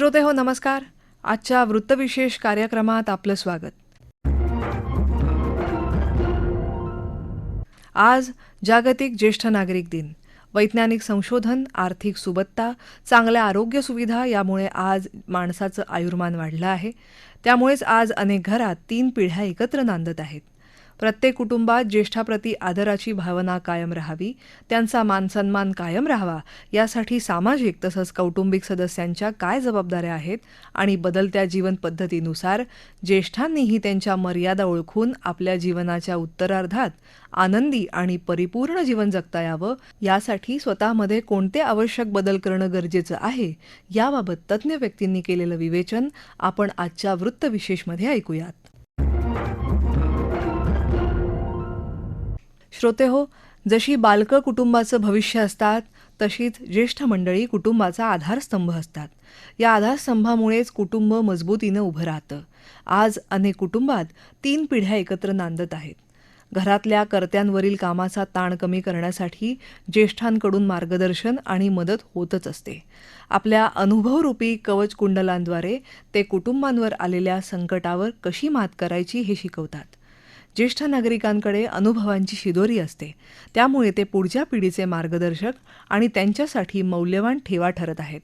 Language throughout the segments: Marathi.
श्रोते हो नमस्कार. आजच्या वृत्तविशेष कार्यक्रमात आपलं स्वागत. आज जागतिक ज्येष्ठ नागरिक दिन. वैज्ञानिक संशोधन आर्थिक सुबत्ता चांगल्या आरोग्य सुविधा यामुळे आज माणसाचं आयुर्मान वाढलं आहे. त्यामुळेच आज अनेक घरात तीन पिढ्या एकत्र नांदत आहेत. प्रत्येक कुटुंबात ज्येष्ठाप्रती आदराची भावना कायम राहावी त्यांचा मानसन्मान कायम राहावा यासाठी सामाजिक तसंच कौटुंबिक सदस्यांच्या काय जबाबदाऱ्या आहेत आणि बदलत्या जीवन पद्धतीनुसार ज्येष्ठांनीही त्यांच्या मर्यादा ओळखून आपल्या जीवनाच्या उत्तरार्धात आनंदी आणि परिपूर्ण जीवन जगता यावं यासाठी स्वतःमध्ये कोणते आवश्यक बदल करणं गरजेचं आहे याबाबत तज्ज्ञ व्यक्तींनी केलेलं विवेचन आपण आजच्या वृत्तविशेषमध्ये ऐकूयात. श्रोते हो जशी बालकं कुटुंबाचं भविष्य असतात तशीच ज्येष्ठ मंडळी कुटुंबाचा आधारस्तंभ असतात. या आधारस्तंभामुळेच कुटुंब मजबूतीनं उभं राहतं. आज अनेक कुटुंबात तीन पिढ्या एकत्र नांदत आहेत. घरातल्या कर्त्यांवरील कामाचा ताण कमी करण्यासाठी ज्येष्ठांकडून मार्गदर्शन आणि मदत होतच असते. आपल्या अनुभवरूपी कवच कुंडलांद्वारे ते कुटुंबांवर आलेल्या संकटावर कशी मात करायची हे शिकवतात. ज्येष्ठ नागरिकांकडे अनुभवांची शिदोरी असते. त्यामुळे ते पुढच्या पिढीचे मार्गदर्शक आणि त्यांच्यासाठी मौल्यवान ठेवा ठरत आहेत.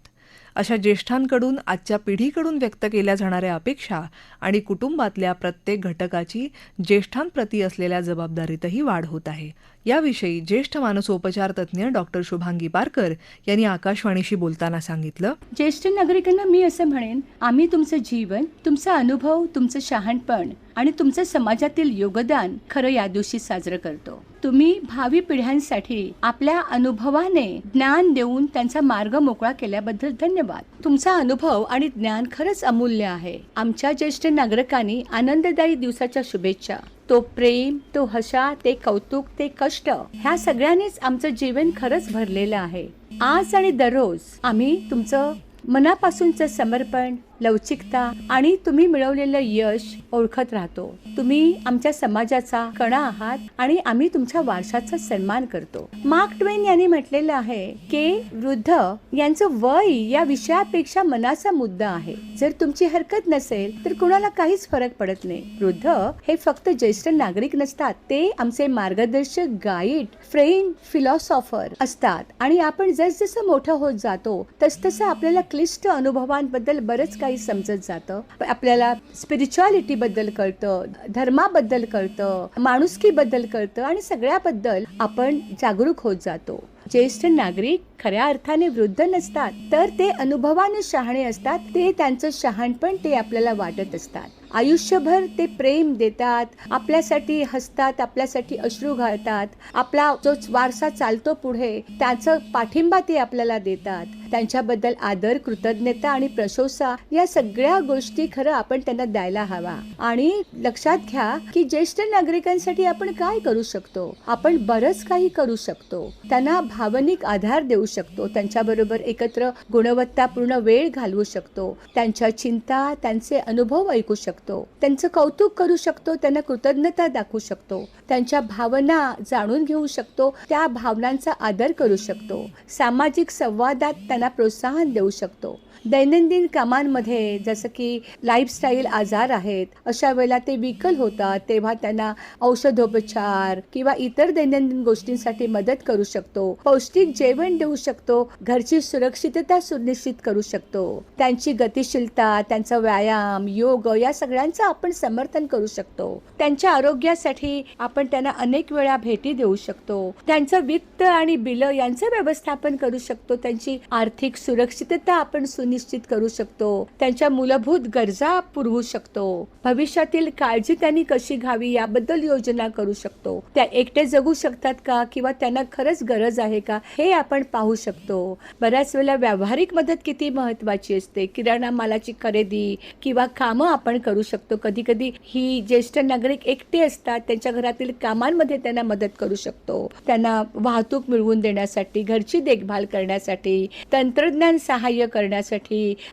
अशा ज्येष्ठांकडून आजच्या पिढीकडून व्यक्त केल्या जाणाऱ्या अपेक्षा आणि कुटुंबातल्या प्रत्येक घटकाची ज्येष्ठांप्रती असलेल्या जबाबदारीतही वाढ होत आहे. याविषयी ज्येष्ठ मानसोपचार तज्ज्ञ डॉक्टर शुभांगी पारकर यांनी आकाशवाणीशी बोलताना सांगितलं. ज्येष्ठ नागरिकांना मी असं म्हणेन आम्ही तुमचं जीवन तुमचा अनुभव तुमचं शहाणपण आणि तुमचं समाजातील योगदान खरं या दिवशी साजरं करतो. तुम्ही भावी पिढ्यांसाठी आपल्या अनुभवाने ज्ञान देऊन त्यांचा मार्ग मोकळा केल्याबद्दल धन्यवाद. तुमचा अनुभव आणि ज्ञान खरंच अमूल्य आहे. आमच्या ज्येष्ठ नागरिकांनी आनंददायी दिवसाच्या शुभेच्छा. तो प्रेम तो हशा ते कौतुक ते कष्ट ह्या सगळ्यांनीच आमचं जीवन खरंच भरलेलं आहे. आज आणि दररोज आम्ही तुमचं मनापासूनचं समर्पण लवचिकता आणि तुम्ही मिळवलेलं यश ओळखत राहतो. तुम्ही आमच्या समाजाचा कणा आहात आणि आम्ही तुमच्या वारशाचा सन्मान करतो. मार्क ट्वेन यांनी म्हटलेलं आहे की वृद्ध यांचं वय या विषयापेक्षा मनाचा मुद्दा आहे. जर तुमची हरकत नसेल तर कुणाला काहीच फरक पडत नाही. वृद्ध हे फक्त ज्येष्ठ नागरिक नसतात. ते आमचे मार्गदर्शक गाईड फ्रेंड फिलॉसॉफर असतात. आणि आपण जसजसं मोठं होत जातो तसतसं आपल्याला क्लिष्ट अनुभवांबद्दल बरंच काही समजत जातं. आपल्याला स्पिरिच्युअलिटीबद्दल कळतं धर्माबद्दल कळतं माणुसकीबद्दल कळतं आणि सगळ्याबद्दल आपण जागरूक होत जातो. ज्येष्ठ नागरिक खऱ्या अर्थाने वृद्ध नसतात तर ते अनुभवाने शहाणे असतात ते त्यांचं शहाणपण ते आपल्याला वाटत असतात. आयुष्यभर ते प्रेम देतात आपल्यासाठी हसतात आपल्यासाठी अश्रू घालतात. आपला जो वारसा चालतो पुढे त्याचं पाठिंबा ते आपल्याला देतात. त्यांच्याबद्दल आदर कृतज्ञता आणि प्रशंसा या सगळ्या गोष्टी खरं आपण त्यांना द्यायला हवा. आणि लक्षात घ्या की ज्येष्ठ नागरिकांसाठी आपण काय करू शकतो? आपण बरंच काही करू शकतो. त्यांना भावनिक आधार देऊ शकतो. त्यांच्याबरोबर एकत्र गुणवत्तापूर्ण वेळ घालवू शकतो. त्यांच्या चिंता त्यांचे अनुभव ऐकू शकतो. त्यांचं कौतुक करू शकतो त्यांना कृतज्ञता दाखवू शकतो त्यांच्या भावना जाणून घेऊ शकतो त्या भावनांचा आदर करू शकतो सामाजिक संवादात त्यांना प्रोत्साहन देऊ शकतो. दैनंदिन कामांमध्ये जसं की लाईफस्टाईल आजार आहेत अशा वेळेला ते विकल होतात तेव्हा त्यांना औषधोपचार किंवा इतर दैनंदिन गोष्टींसाठी मदत करू शकतो. पौष्टिक जेवण देऊ शकतो घरची सुरक्षितता सुनिश्चित करू शकतो. त्यांची गतिशीलता त्यांचा व्यायाम योग या सगळ्यांचं आपण समर्थन करू शकतो. त्यांच्या आरोग्यासाठी आपण त्यांना अनेक वेळा भेटी देऊ शकतो. त्यांचं वित्त आणि बिल यांचं व्यवस्थापन करू शकतो. त्यांची आर्थिक सुरक्षितता आपण निश्चित करू शकतो. त्यांच्या मूलभूत गरजा पुरवू शकतो. भविष्यातील काळजी त्यांनी कशी घ्यावी याबद्दल योजना करू शकतो. त्या एकटे जगू शकतात का किंवा त्यांना खरंच गरज आहे का हे आपण पाहू शकतो. बऱ्याच वेळेला व्यावहारिक मदत किती महत्वाची असते. किराणा मालाची खरेदी किंवा कामं आपण करू शकतो. कधी कधी ही ज्येष्ठ नागरिक एकटे असतात त्यांच्या घरातील कामांमध्ये त्यांना मदत करू शकतो. त्यांना वाहतूक मिळवून देण्यासाठी घरची देखभाल करण्यासाठी तंत्रज्ञान सहाय्य करण्यासाठी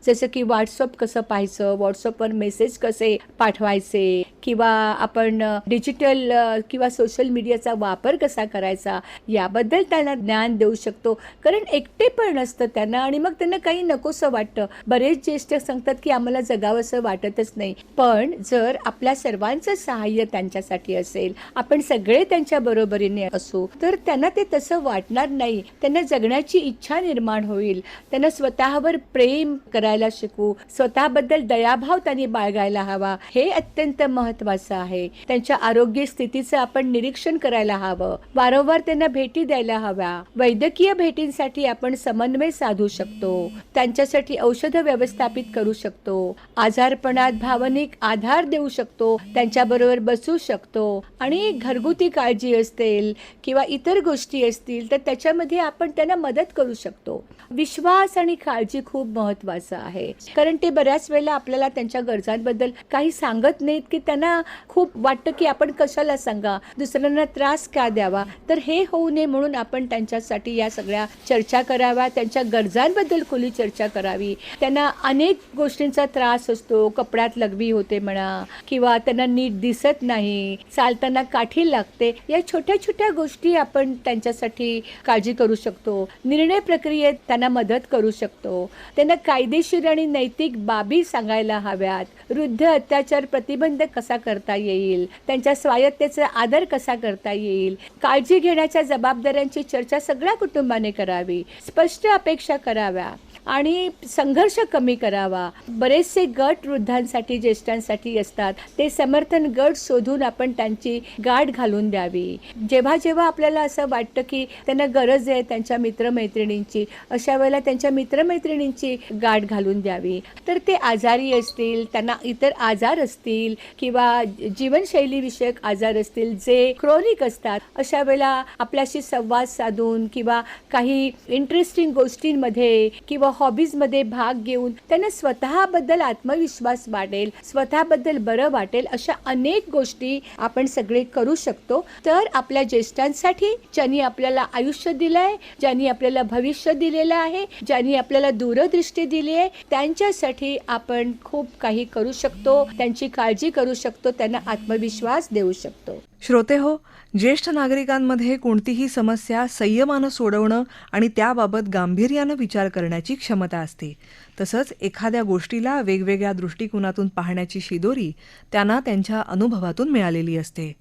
जसं की व्हॉट्सअप कसं पाहायचं व्हॉट्सअपवर मेसेज कसे पाठवायचे किंवा आपण डिजिटल किंवा सोशल मीडियाचा वापर कसा करायचा याबद्दल त्यांना ज्ञान देऊ शकतो. कारण एकटे पण असतं त्यांना आणि मग त्यांना काही नकोसं वाटतं. बरेच ज्येष्ठ सांगतात की आम्हाला जगावंसं वाटतच नाही. पण जर आपल्या सर्वांचं सहाय्य त्यांच्यासाठी असेल आपण सगळे त्यांच्या बरोबरीने असू तर त्यांना ते तसं वाटणार नाही. त्यांना जगण्याची इच्छा निर्माण होईल. त्यांना स्वतःवर प्रेम करायला शिकू. स्वतःबद्दल दयाभाव त्यांनी बाळगायला हवा. हे अत्यंत महत्वाचं आहे. त्यांच्या आरोग्य स्थितीचं आपण निरीक्षण करायला हवं. वारंवार त्यांना भेटी द्यायला हव्या. वैद्यकीय भेटींसाठी आपण समन्वय साधू शकतो. त्यांच्यासाठी औषध व्यवस्थापित करू शकतो. आजारपणात भावनिक आधार देऊ शकतो. त्यांच्याबरोबर बसू शकतो. आणि घरगुती काळजी असतील किंवा इतर गोष्टी असतील तर त्याच्यामध्ये आपण त्यांना मदत करू शकतो. विश्वास आणि काळजी खूप महत्वाचं आहे. कारण ते बऱ्याच वेळेला आपल्याला त्यांच्या गरजांबद्दल काही सांगत नाहीत की त्यांना खूप वाटतं की आपण कशाला सांगा? दुसऱ्यांना त्रास का द्यावा? तर हे होऊ नये म्हणून आपण त्यांच्यासाठी या सगळ्या चर्चा कराव्या. त्यांच्या गरजांबद्दल खुली चर्चा करावी. त्यांना अनेक गोष्टींचा त्रास असतो. कपड्यात लघवी होते म्हणा किंवा त्यांना नीट दिसत नाही चालताना काठी लागते. या छोट्या छोट्या गोष्टी आपण त्यांच्यासाठी काळजी करू शकतो. निर्णय प्रक्रियेत त्यांना मदत करू शकतो. त्यांना कायदेशीर आणि नैतिक बाबी सांगायला हव्यात. वृद्ध अत्याचार प्रतिबंध कसा करता येईल? त्यांच्या स्वायत्तेचा आदर कसा करता येईल? काळजी घेण्याच्या जबाबदाऱ्यांची चर्चा सगळ्या कुटुंबाने करावी. स्पष्ट अपेक्षा कराव्या. आणि संघर्ष कमी करावा. बरेचसे गट वृद्धांसाठी ज्येष्ठांसाठी असतात. ते समर्थन गट शोधून आपण त्यांची गाठ घालून द्यावी. जेव्हा जेव्हा आपल्याला असं वाटतं की त्यांना गरज आहे त्यांच्या मित्रमैत्रिणींची अशा वेळेला त्यांच्या मित्रमैत्रिणींची गाठ घालून द्यावी. तर ते आजारी असतील त्यांना इतर आजार असतील किंवा जीवनशैलीविषयक आजार असतील जे क्रॉनिक असतात अशा वेळेला आपल्याशी संवाद साधून किंवा काही इंटरेस्टिंग गोष्टींमध्ये किंवा हॉबीजमध्ये भाग घेऊन त्यांना स्वतःबद्दल आत्मविश्वास वाढेल स्वतःबद्दल बरं वाटेल अशा अनेक गोष्टी आपण सगळे करू शकतो. तर आपल्या ज्येष्ठांसाठी ज्यांनी आपल्याला आयुष्य दिलं आहे ज्यांनी आपल्याला भविष्य दिलेलं आहे ज्यांनी आपल्याला दूरदृष्टी दिली आहे त्यांच्यासाठी आपण खूप काही करू शकतो त्यांची काळजी करू शकतो त्यांना आत्मविश्वास देऊ शकतो. श्रोते हो ज्येष्ठ नागरिकांमध्ये कोणतीही समस्या संयमानं सोडवणं आणि त्याबाबत गांभीर्यानं विचार करण्याची क्षमता असते. तसंच एखाद्या गोष्टीला वेगवेगळ्या दृष्टिकोनातून पाहण्याची शिदोरी त्यांना त्यांच्या अनुभवातून मिळालेली असते.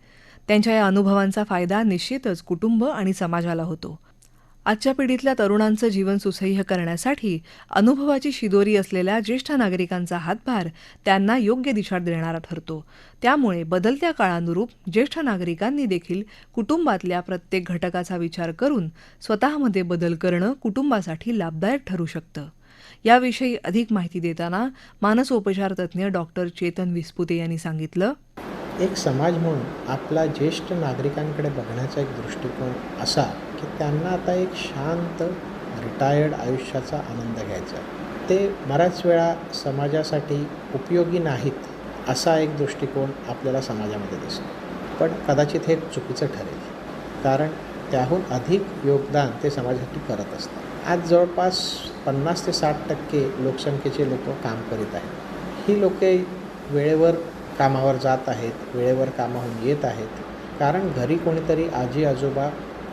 त्यांच्या या अनुभवांचा फायदा निश्चितच कुटुंब आणि समाजाला होतो. आजच्या पिढीतल्या तरुणांचं जीवन सुसह्य करण्यासाठी अनुभवाची शिदोरी असलेल्या ज्येष्ठ नागरिकांचा हातभार त्यांना योग्य दिशा देणारा ठरतो. त्यामुळे बदलत्या काळानुरूप ज्येष्ठ नागरिकांनी देखील कुटुंबातल्या प्रत्येक घटकाचा विचार करून स्वतःमध्ये बदल करणं कुटुंबासाठी लाभदायक ठरू शकतं. याविषयी अधिक माहिती देताना मानसोपचार तज्ज्ञ डॉक्टर चेतन विस्पुते यांनी सांगितलं. एक समाज म्हणून आपला ज्येष्ठ नागरिकांकडे बघण्याचा एक दृष्टिकोन असा की त्यांना आता एक शांत रिटायर्ड आयुष्याचा आनंद घ्यायचा आहे. ते बऱ्याच वेळा समाजासाठी उपयोगी नाहीत असा एक दृष्टिकोन आपल्याला समाजामध्ये दिसतो. पण कदाचित हे चुकीचं ठरेल कारण त्याहून अधिक योगदान ते समाजासाठी करत असतात. आज जवळपास पन्नास ते साठ टक्के लोकसंख्येचे लोक काम करीत आहेत. ही लोके वेळेवर कामावर जात आहेत वेळेवर कामाहून येत आहेत. कारण घरी कोणीतरी आजी आजोबा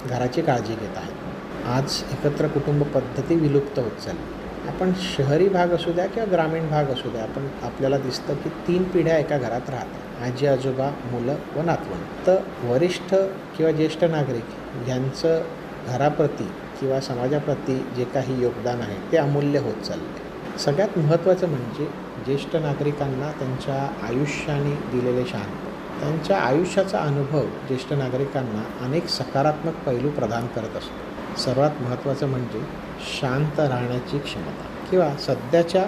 घराची काळजी घेत आहेत आज एकत्र कुटुंब पद्धती विलुप्त होत चालली. आपण शहरी भाग असू द्या किंवा ग्रामीण भाग असू द्या आपण आपल्याला दिसतं की तीन पिढ्या एका घरात राहतात. आजी आजोबा मुलं व नातवंड. तर वरिष्ठ किंवा ज्येष्ठ नागरिक यांचं घराप्रती किंवा समाजाप्रती जे काही योगदान आहे ते अमूल्य होत चालले सगळ्यात महत्त्वाचं म्हणजे ज्येष्ठ नागरिकांना त्यांच्या आयुष्याने दिलेले शांत त्यांच्या आयुष्याचा अनुभव ज्येष्ठ नागरिकांना अनेक सकारात्मक पैलू प्रदान करत असतो. सर्वात महत्त्वाचं म्हणजे शांत राहण्याची क्षमता किंवा सध्याच्या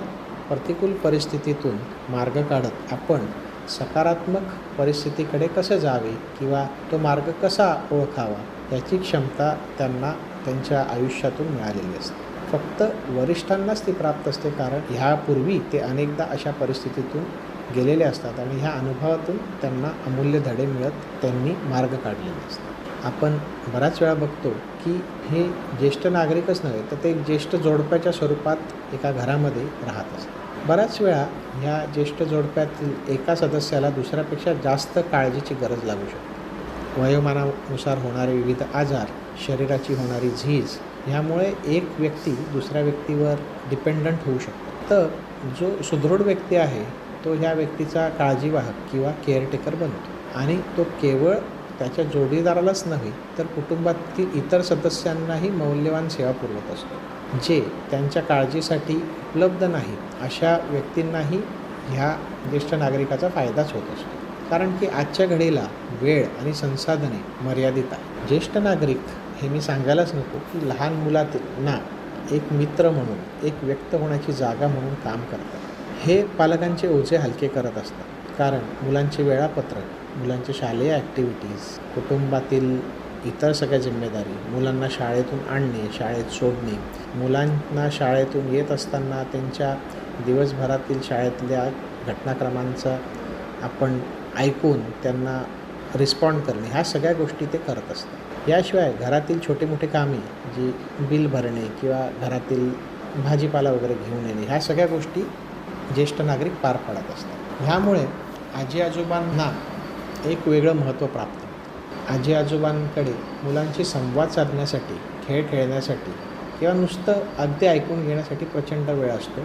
प्रतिकूल परिस्थितीतून मार्ग काढत आपण सकारात्मक परिस्थितीकडे कसे जावे किंवा तो मार्ग कसा ओळखावा याची क्षमता त्यांना त्यांच्या आयुष्यातून मिळालेली असते. फक्त वरिष्ठांनाच ती प्राप्त असते कारण ह्यापूर्वी ते अनेकदा अशा परिस्थितीतून गेलेले असतात आणि ह्या अनुभवातून त्यांना अमूल्य धडे मिळत त्यांनी मार्ग काढलेले असतात. आपण बऱ्याच वेळा बघतो की हे ज्येष्ठ नागरिकच नव्हे तर ते एक ज्येष्ठ जोडप्याच्या स्वरूपात एका घरामध्ये राहत असतात. बऱ्याच वेळा ह्या ज्येष्ठ जोडप्यातील एका सदस्याला दुसऱ्यापेक्षा जास्त काळजीची गरज लागू शकते. वयोमानानुसार होणारे विविध आजार शरीराची होणारी झीज ह्यामुळे एक व्यक्ती दुसऱ्या व्यक्तीवर डिपेंडंट होऊ शकतो. तर जो सुदृढ व्यक्ती आहे तो ह्या व्यक्तीचा काळजीवाहक किंवा केअरटेकर बनतो. आणि तो केवळ त्याच्या जोडीदारालाच नव्हे तर कुटुंबातील इतर सदस्यांनाही मौल्यवान सेवा पुरवत असतो. जे त्यांच्या काळजीसाठी उपलब्ध नाही अशा व्यक्तींनाही ह्या ज्येष्ठ नागरिकाचा फायदाच होत असतो. कारण की आजच्या घडीला वेळ आणि संसाधने मर्यादित आहे ज्येष्ठ नागरिक हे मी सांगायलाच नको की लहान मुलांना एक मित्र म्हणून एक व्यक्त होण्याची जागा म्हणून काम करतात. हे पालकांचे ओझे हलके करत असतात. कारण मुलांचे वेळापत्रक मुलांचे शालेय ॲक्टिव्हिटीज कुटुंबातील इतर सगळ्या जिम्मेदारी मुलांना शाळेतून आणणे शाळेत सोडणे मुलांना शाळेतून येत असताना त्यांच्या दिवसभरातील शाळेतल्या घटनाक्रमांचा आपण ऐकून त्यांना रिस्पॉन्ड करणे ह्या सगळ्या गोष्टी ते करत असतात. याशिवाय घरातील छोटे मोठे कामे जी बिल भरणे किंवा घरातील भाजीपाला वगैरे घेऊन येणे ह्या सगळ्या गोष्टी ज्येष्ठ नागरिक पार पाडत असतात. ह्यामुळे आजी आजोबांना एक वेगळं महत्त्व प्राप्त होतं. आजी आजोबांकडे मुलांशी संवाद साधण्यासाठी खेळ खेळण्यासाठी किंवा नुसतं अगदी ऐकून घेण्यासाठी प्रचंड वेळ असतो.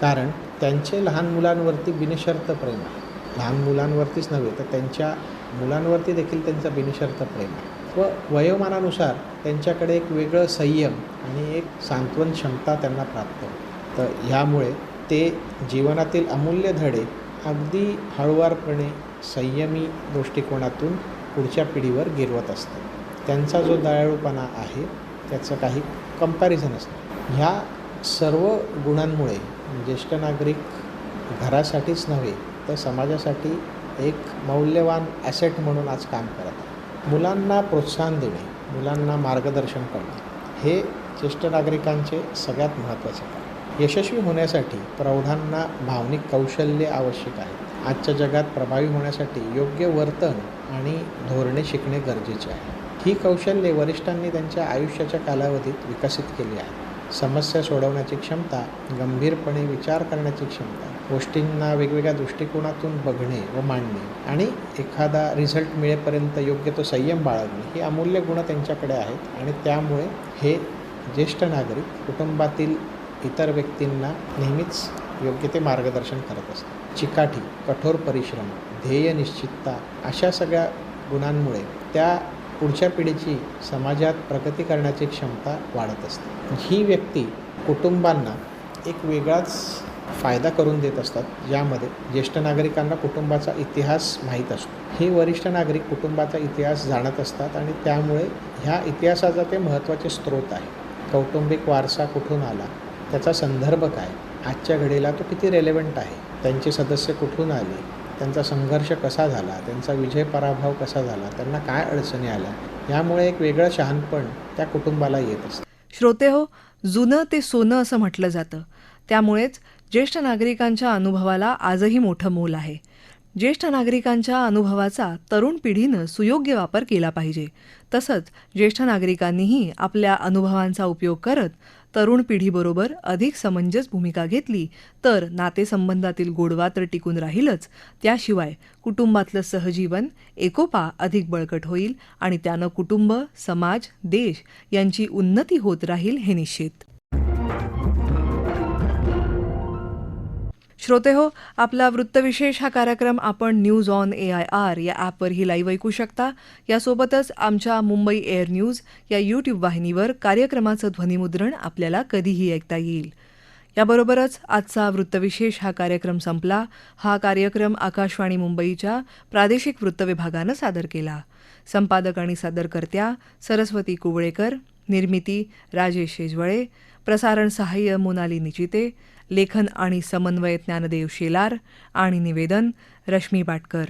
कारण त्यांचे लहान मुलांवरती बिनशर्त प्रेम आहे. लहान मुलांवरतीच नव्हे तर त्यांच्या मुलांवरती देखील त्यांचं बिनशर्त प्रेम आहे. व वयोमानानुसार त्यांच्याकडे एक वेगळं संयम आणि एक सांत्वन क्षमता त्यांना प्राप्त होते. तर ह्यामुळे ते जीवनातील अमूल्य धडे अगदी हळुवारपणे संयमी दृष्टिकोनातून पुढच्या पिढीवर गिरवत असतात. त्यांचा जो दयाळूपणा आहे त्याचं काही कंपॅरिझन असतं. ह्या सर्व गुणांमुळे ज्येष्ठ नागरिक घरासाठीच नव्हे तर समाजासाठी एक मौल्यवान ॲसेट म्हणून आज काम करत आहे मुलांना प्रोत्साहन देणे मुलांना मार्गदर्शन करणे हे ज्येष्ठ नागरिकांचे सगळ्यात महत्त्वाचे काम यशस्वी होण्यासाठी प्रौढांना भावनिक कौशल्य आवश्यक आहे आजच्या जगात प्रभावी होण्यासाठी योग्य वर्तन आणि धोरणे शिकणे गरजेचे आहे. ही कौशल्ये वरिष्ठांनी त्यांच्या आयुष्याच्या कालावधीत विकसित केली आहे समस्या सोडवण्याची क्षमता गंभीरपणे विचार करण्याची क्षमता गोष्टींना वेगवेगळ्या दृष्टिकोनातून बघणे व मांडणे आणि एखादा रिझल्ट मिळेपर्यंत योग्य तो संयम बाळगणे ही अमूल्य गुणं त्यांच्याकडे आहेत आणि त्यामुळे हे ज्येष्ठ नागरिक कुटुंबातील इतर व्यक्तींना नेहमीच योग्य ते मार्गदर्शन करत असतात. चिकाटी कठोर परिश्रम ध्येय निश्चितता अशा सगळ्या गुणांमुळे त्या पुढच्या पिढीची समाजात प्रगती करण्याची क्षमता वाढत असते. ही व्यक्ती कुटुंबांना एक वेगळाच फायदा करून देत असतात ज्यामध्ये ज्येष्ठ नागरिकांना कुटुंबाचा इतिहास माहीत असतो. हे वरिष्ठ नागरिक कुटुंबाचा इतिहास जाणत असतात आणि त्यामुळे ह्या इतिहासाचा ते महत्त्वाचे स्रोत आहे. कौटुंबिक वारसा कुठून आला? त्याचा संदर्भ काय? आजच्या घडीला तो किती रेलेवंट आहे? त्यांचे सदस्य कुठून आले? त्यांचा संघर्ष कसा झाला? त्यांचा विजय पराभव कसा झाला? त्यांना काय अडचणी आल्या? यामुळे एक वेगळं शहाणपण त्या कुटुंबाला येत असतं. श्रोते हो जुनं ते सोनं असं म्हटलं जातं. त्यामुळेच ज्येष्ठ नागरिकांच्या अनुभवाला आजही मोठं मोल आहे. ज्येष्ठ नागरिकांच्या अनुभवाचा तरुण पिढीनं सुयोग्य वापर केला पाहिजे. तसंच ज्येष्ठ नागरिकांनीही आपल्या अनुभवांचा उपयोग करत तरुण पिढीबरोबर अधिक समंजस भूमिका घेतली तर नातेसंबंधातील गोडवा तर टिकून राहीलच. त्याशिवाय कुटुंबातलं सहजीवन एकोपा अधिक बळकट होईल आणि त्यानं कुटुंब समाज देश यांची उन्नती होत राहील हे निश्चित. श्रोते हो आपला वृत्तविशेष हा कार्यक्रम आपण news on A I R या ॲपवरही लाईव्ह ऐकू शकता. यासोबतच आमच्या मुंबई एअर न्यूज या यूट्यूब वाहिनीवर कार्यक्रमाचं ध्वनिमुद्रण आपल्याला कधीही ऐकता येईल. याबरोबरच आजचा वृत्तविशेष हा कार्यक्रम संपला. हा कार्यक्रम आकाशवाणी मुंबईच्या प्रादेशिक वृत्तविभागानं सादर केला. संपादक आणि सादरकर्त्या सरस्वती कुवळेकर निर्मिती राजेश शेजवळे प्रसारण सहाय्य मोनाली निचिते लेखन आणि समन्वय ज्ञानदेव शेलार आणि निवेदन रश्मी बाटकर.